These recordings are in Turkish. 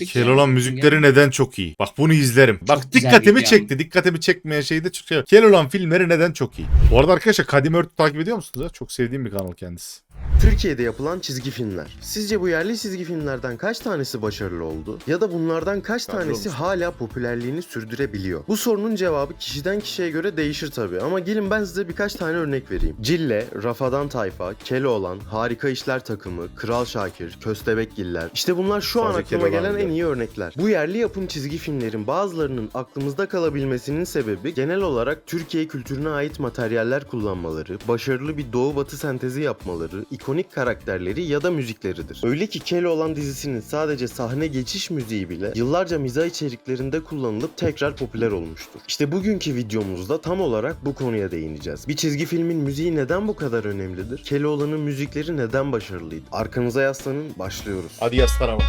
yaptık. Keloğlan ya. müzikleri neden çok iyi? Bak bunu izlerim. Bak güzel dikkatimi çekti. Dikkatimi çekmeyen şey de çok şey. Keloğlan filmleri neden çok iyi? Bu arada arkadaşlar Kadim Örtü takip ediyor musunuz? Çok sevdiğim bir kanal kendisi. Türkiye'de yapılan çizgi filmler. Sizce bu yerli çizgi filmlerden kaç tanesi başarılı oldu? Ya da bunlardan kaç Başarılı tanesi olmuş. hala popülerliğini sürdürebiliyor? Bu sorunun cevabı kişiden kişiye göre değişir tabii ama gelin ben size birkaç tane örnek vereyim. Cille, Rafadan Tayfa, Keloğlan, Harika İşler Takımı, Kral Şakir, Köstebekgiller. İşte bunlar şu an Sadece aklıma Keloğlan gelen en biliyorum. iyi örnekler. Bu yerli yapım çizgi filmlerin bazılarının aklımızda kalabilmesinin sebebi genel olarak Türkiye kültürüne ait materyaller kullanmaları, başarılı bir doğu batı sentezi yapmaları, ikonik karakterleri ya da müzikleridir. Öyle ki Keloğlan dizisinin sadece sahne geçiş müziği bile yıllarca mizah içeriklerinde kullanılıp tekrar popüler olmuştur. İşte bugünkü videomuzda tam olarak bu konuya değineceğiz. Bir çizgi filmin müziği neden bu kadar önemlidir? Keloğlan'ın müzikleri neden başarılıydı? Arkanıza yaslanın, başlıyoruz. Hadi yaslan ama.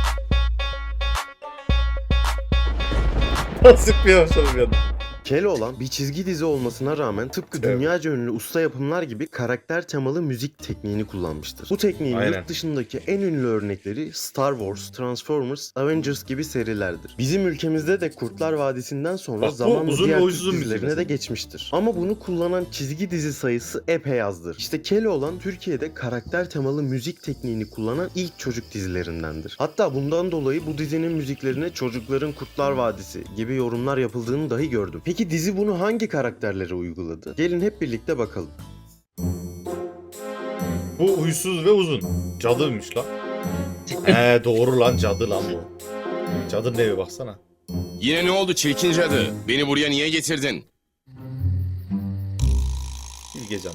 Bir başladım ya? Keloğlan bir çizgi dizi olmasına rağmen tıpkı Evet. dünyaca ünlü usta yapımlar gibi karakter temalı müzik tekniğini kullanmıştır. Bu tekniğin Aynen. yurt dışındaki en ünlü örnekleri Star Wars, Transformers, Avengers gibi serilerdir. Bizim ülkemizde de Kurtlar Vadisi'nden sonra Bak zamanla uzun diğer uzun dizilerine de geçmiştir. Ama bunu kullanan çizgi dizi sayısı epey azdır. İşte Keloğlan Türkiye'de karakter temalı müzik tekniğini kullanan ilk çocuk dizilerindendir. Hatta bundan dolayı bu dizinin müziklerine çocukların Kurtlar Vadisi gibi yorumlar yapıldığını dahi gördüm. Peki dizi bunu hangi karakterlere uyguladı? Gelin hep birlikte bakalım. Bu huysuz ve uzun. Cadıymış lan. He doğru lan cadı lan bu. Cadının evi baksana. Yine ne oldu çirkin cadı? Beni buraya niye getirdin? Bilge Can.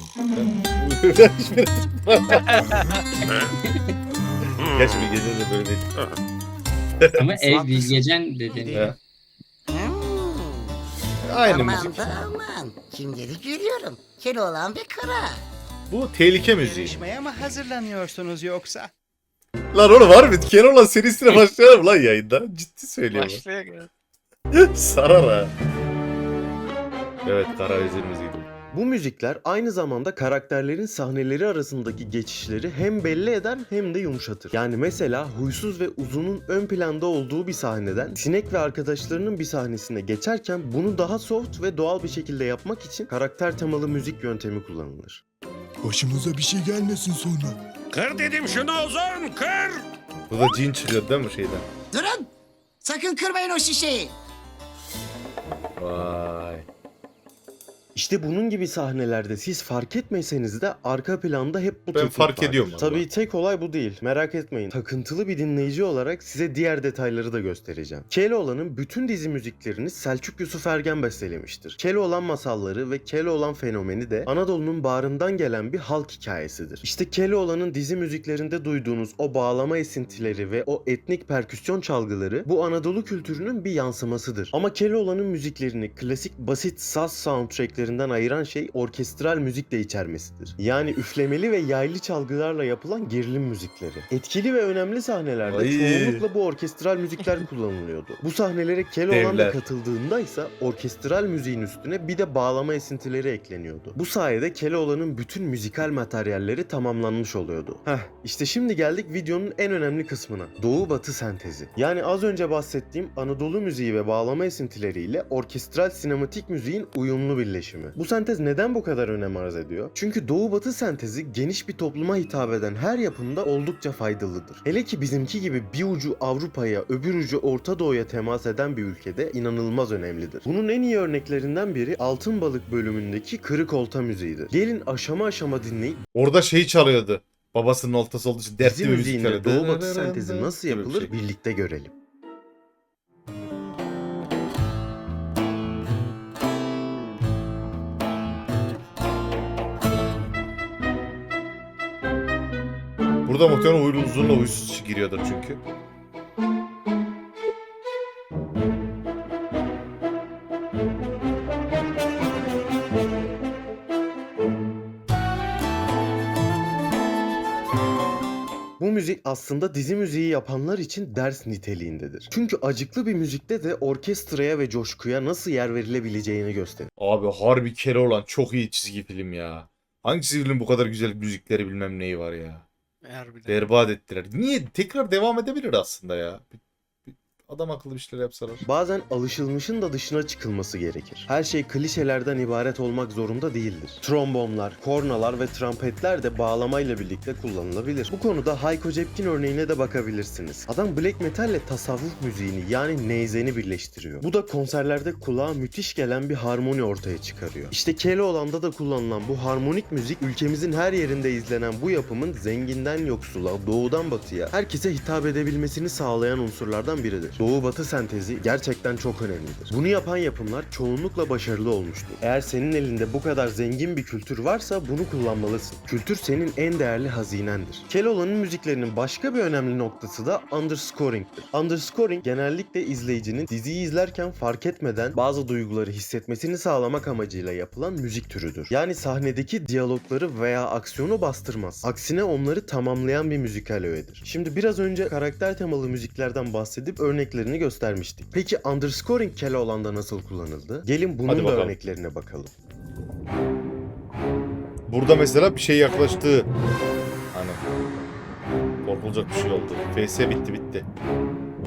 Geç Bilge Can da böyle değil. Ama ev bilgecen dedin. Aynı aman müzik. da aman. Kimleri görüyorum. Keloğlan ve Kara. Bu tehlike müziği. Yarışmaya mı hazırlanıyorsunuz yoksa? Lan oğlum var mı? Keloğlan serisine başlayalım lan yayında. Ciddi söylüyorum. Sarar ha. Evet Karaözür müziği. Bu müzikler aynı zamanda karakterlerin sahneleri arasındaki geçişleri hem belli eder hem de yumuşatır. Yani mesela Huysuz ve Uzun'un ön planda olduğu bir sahneden Sinek ve arkadaşlarının bir sahnesine geçerken bunu daha soft ve doğal bir şekilde yapmak için karakter temalı müzik yöntemi kullanılır. Başımıza bir şey gelmesin sonra. Kır dedim şunu Ozan kır! Bu da cin çıkıyor değil mi şeyden? Durun. Sakın kırmayın o şişeyi. Vay. İşte bunun gibi sahnelerde siz fark etmeseniz de arka planda hep bu Ben fark vardır. ediyorum. Tabii tek olay bu değil. Merak etmeyin. Takıntılı bir dinleyici olarak size diğer detayları da göstereceğim. Keloğlan'ın bütün dizi müziklerini Selçuk Yusuf Ergen bestelemiştir. Keloğlan masalları ve Keloğlan fenomeni de Anadolu'nun bağrından gelen bir halk hikayesidir. İşte Keloğlan'ın dizi müziklerinde duyduğunuz o bağlama esintileri ve o etnik perküsyon çalgıları bu Anadolu kültürünün bir yansımasıdır. Ama Keloğlan'ın müziklerini klasik basit saz soundtracklerinden ayıran şey orkestral müzik de içermesidir. Yani üflemeli ve yaylı çalgılarla yapılan gerilim müzikleri. Etkili ve önemli sahnelerde Ay. çoğunlukla bu orkestral müzikler kullanılıyordu. Bu sahnelere Keloğlan da katıldığında ise orkestral müziğin üstüne bir de bağlama esintileri ekleniyordu. Bu sayede Keloğlan'ın bütün müzikal materyalleri tamamlanmış oluyordu. Heh, işte şimdi geldik videonun en önemli kısmına. Doğu Batı sentezi. Yani az önce bahsettiğim Anadolu müziği ve bağlama esintileriyle orkestral sinematik müziğin uyumlu birleşimi. Bu sentez neden bu kadar önem arz ediyor? Çünkü Doğu Batı sentezi geniş bir topluma hitap eden her yapımda oldukça faydalıdır. Hele ki bizimki gibi bir ucu Avrupa'ya öbür ucu Orta Doğu'ya temas eden bir ülkede inanılmaz önemlidir. Bunun en iyi örneklerinden biri Altın Balık bölümündeki Kırık Olta müziğidir. Gelin aşama aşama dinleyip Orada şeyi çalıyordu. Babasının oltası olduğu için dertli bir müzik müziğinde çalıyordu. Doğu Batı sentezi nasıl yapılır birlikte görelim. Burada muhtemelen uylu uzunla uysuz giriyordur çünkü. Bu müzik aslında dizi müziği yapanlar için ders niteliğindedir. Çünkü acıklı bir müzikte de orkestraya ve coşkuya nasıl yer verilebileceğini gösterir. Abi harbi Keloğlan çok iyi çizgi film ya. Hangi çizgi film bu kadar güzel müzikleri bilmem neyi var ya. Harbiden. Berbat ettiler. Niye? Tekrar devam edebilir aslında ya. Adam akıllı bir şeyler yapsalar. Bazen alışılmışın da dışına çıkılması gerekir. Her şey klişelerden ibaret olmak zorunda değildir. Trombonlar, kornalar ve trompetler de bağlamayla birlikte kullanılabilir. Bu konuda Hayko Cepkin örneğine de bakabilirsiniz. Adam black metal ile tasavvuf müziğini yani neyzeni birleştiriyor. Bu da konserlerde kulağa müthiş gelen bir harmoni ortaya çıkarıyor. İşte Keloğlan'da da kullanılan bu harmonik müzik ülkemizin her yerinde izlenen bu yapımın zenginden yoksula, doğudan batıya herkese hitap edebilmesini sağlayan unsurlardan biridir. Doğu-batı sentezi gerçekten çok önemlidir. Bunu yapan yapımlar çoğunlukla başarılı olmuştur. Eğer senin elinde bu kadar zengin bir kültür varsa bunu kullanmalısın. Kültür senin en değerli hazinendir. Keloğlan'ın müziklerinin başka bir önemli noktası da underscoring'tir. Underscoring genellikle izleyicinin diziyi izlerken fark etmeden bazı duyguları hissetmesini sağlamak amacıyla yapılan müzik türüdür. Yani sahnedeki diyalogları veya aksiyonu bastırmaz. Aksine onları tamamlayan bir müzikal öğedir. Şimdi biraz önce karakter temalı müziklerden bahsedip örneklerini göstermiştik. Peki underscoring Keloğlan'da nasıl kullanıldı? Gelin bunun Hadi da bakalım. örneklerine bakalım. Burada mesela bir şey yaklaştı. Hani korkulacak bir şey oldu. FS bitti bitti.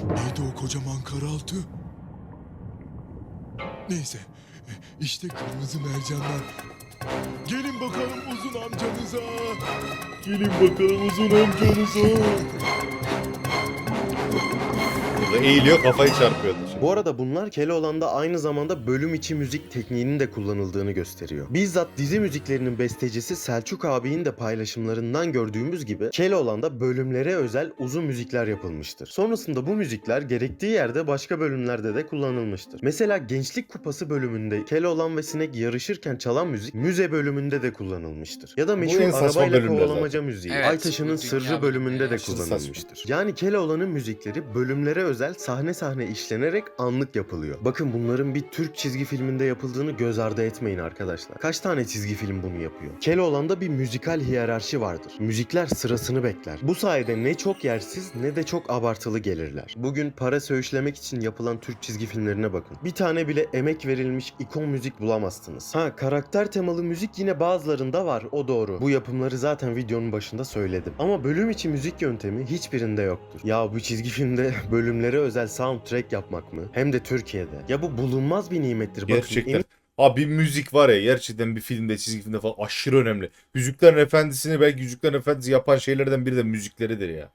Neydi o kocaman karaltı? Neyse. İşte kırmızı mercanlar. Gelin bakalım uzun amcanıza. Gelin bakalım uzun amcanıza. Burada eğiliyor kafayı çarpıyordu. Şimdi. Bu arada bunlar Keloğlan'da aynı zamanda bölüm içi müzik tekniğinin de kullanıldığını gösteriyor. Bizzat dizi müziklerinin bestecisi Selçuk abinin de paylaşımlarından gördüğümüz gibi Keloğlan'da bölümlere özel uzun müzikler yapılmıştır. Sonrasında bu müzikler gerektiği yerde başka bölümlerde de kullanılmıştır. Mesela Gençlik Kupası bölümünde Keloğlan ve Sinek yarışırken çalan müzik müze bölümünde de kullanılmıştır. Ya da meşhur arabayla kovalamaca müziği Evet, Aytaş'ın Sırrı bölümünde de kullanılmıştır. Yani Keloğlan'ın müzikleri bölümlere özel sahne sahne işlenerek anlık yapılıyor. Bakın bunların bir Türk çizgi filminde yapıldığını göz ardı etmeyin arkadaşlar. Kaç tane çizgi film bunu yapıyor? Keloğlan'da bir müzikal hiyerarşi vardır. Müzikler sırasını bekler. Bu sayede ne çok yersiz ne de çok abartılı gelirler. Bugün para söğüşlemek için yapılan Türk çizgi filmlerine bakın. Bir tane bile emek verilmiş ikon müzik bulamazsınız. Ha karakter temalı müzik yine bazılarında var o doğru. Bu yapımları zaten videonun başında söyledim. Ama bölüm içi müzik yöntemi hiçbirinde yoktur. Ya bu çizgi filmde bölümlere özel soundtrack yapmak mı? Hem de Türkiye'de. Ya bu bulunmaz bir nimettir. Bakın, Gerçekten. Abi müzik var ya gerçekten bir filmde çizgi filmde falan aşırı önemli. Yüzüklerin Efendisi'ni belki Yüzüklerin Efendisi yapan şeylerden biri de müzikleridir ya.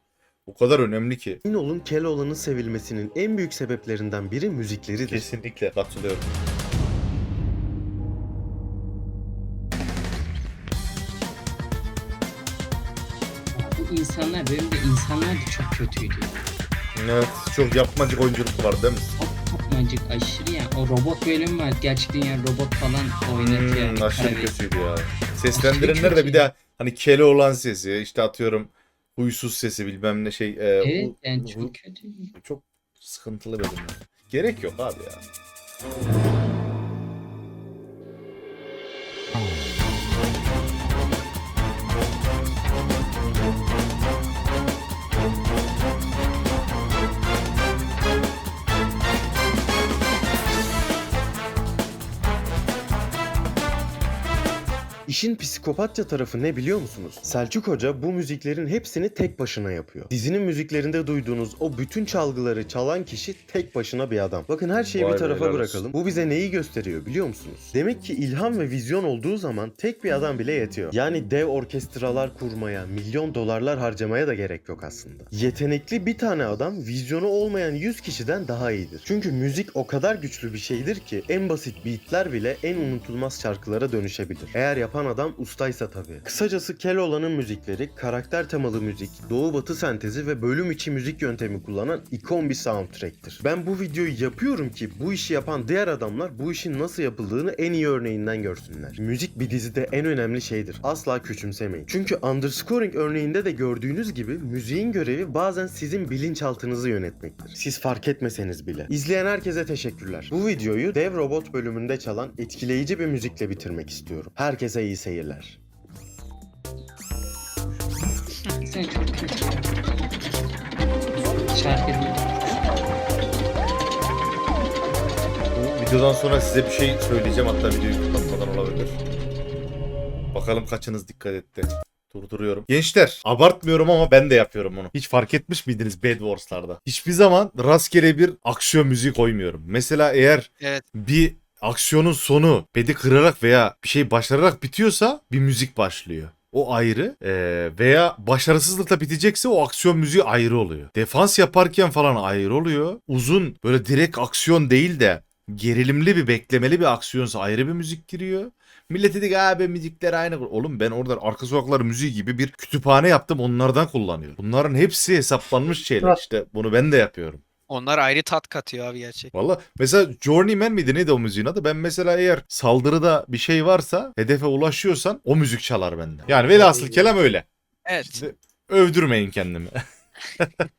O kadar önemli ki. Emin olun Keloğlan'ın sevilmesinin en büyük sebeplerinden biri müzikleridir. Kesinlikle katılıyorum. Bu insanlar benim de insanlar da çok kötüydü. Evet çok yapmacık oyunculuk var değil mi? Çok topmacık aşırı ya. O robot bölümü var. Gerçek dünya robot falan oynatıyor. Hmm, aşırı kare- kötüydü ya. Seslendirenler de bir de hani kele olan sesi işte atıyorum huysuz sesi bilmem ne şey. e, Evet bu- yani çok kötü. çok sıkıntılı bölüm. Gerek yok abi ya. İşin psikopatça tarafı ne biliyor musunuz? Selçuk Hoca bu müziklerin hepsini tek başına yapıyor. Dizinin müziklerinde duyduğunuz o bütün çalgıları çalan kişi tek başına bir adam. Bakın her şeyi Vay bir tarafa bırakalım. Bu bize neyi gösteriyor biliyor musunuz? Demek ki ilham ve vizyon olduğu zaman tek bir adam bile yetiyor. Yani dev orkestralar kurmaya, milyon dolarlar harcamaya da gerek yok aslında. Yetenekli bir tane adam vizyonu olmayan 100 kişiden daha iyidir. Çünkü müzik o kadar güçlü bir şeydir ki en basit beatler bile en unutulmaz şarkılara dönüşebilir. Eğer yapan adam ustaysa tabii. Kısacası Keloğlan'ın müzikleri karakter temalı müzik, doğu batı sentezi ve bölüm içi müzik yöntemi kullanan ikon bir soundtrack'tir. Ben bu videoyu yapıyorum ki bu işi yapan diğer adamlar bu işin nasıl yapıldığını en iyi örneğinden görsünler. Müzik bir dizide en önemli şeydir. Asla küçümsemeyin. Çünkü underscoring örneğinde de gördüğünüz gibi müziğin görevi bazen sizin bilinçaltınızı yönetmektir. Siz fark etmeseniz bile. İzleyen herkese teşekkürler. Bu videoyu Dev Robot bölümünde çalan etkileyici bir müzikle bitirmek istiyorum. Herkese iyi seyirler. Şarkı değil. Bu videodan sonra size bir şey söyleyeceğim hatta videoyu kapatmadan olabilir. Bakalım kaçınız dikkat etti. Durduruyorum. Gençler abartmıyorum ama ben de yapıyorum onu. Hiç fark etmiş miydiniz Bed Wars'larda? Hiçbir zaman rastgele bir aksiyon müziği koymuyorum. Mesela eğer Evet. bir aksiyonun sonu bedi kırarak veya bir şey başararak bitiyorsa bir müzik başlıyor. O ayrı. Ee, veya başarısızlıkla bitecekse o aksiyon müziği ayrı oluyor. Defans yaparken falan ayrı oluyor. Uzun böyle direkt aksiyon değil de gerilimli bir beklemeli bir aksiyonsa ayrı bir müzik giriyor. Millet dedik abi müzikler aynı. Oğlum ben orada arka sokaklar müziği gibi bir kütüphane yaptım onlardan kullanıyorum. Bunların hepsi hesaplanmış şeyler işte. Bunu ben de yapıyorum. Onlar ayrı tat katıyor abi gerçek. Valla mesela Journeyman miydi neydi o müziğin adı? Ben mesela eğer saldırıda bir şey varsa hedefe ulaşıyorsan o müzik çalar bende. Yani velhasıl kelam öyle. Evet. Şimdi övdürmeyin kendimi.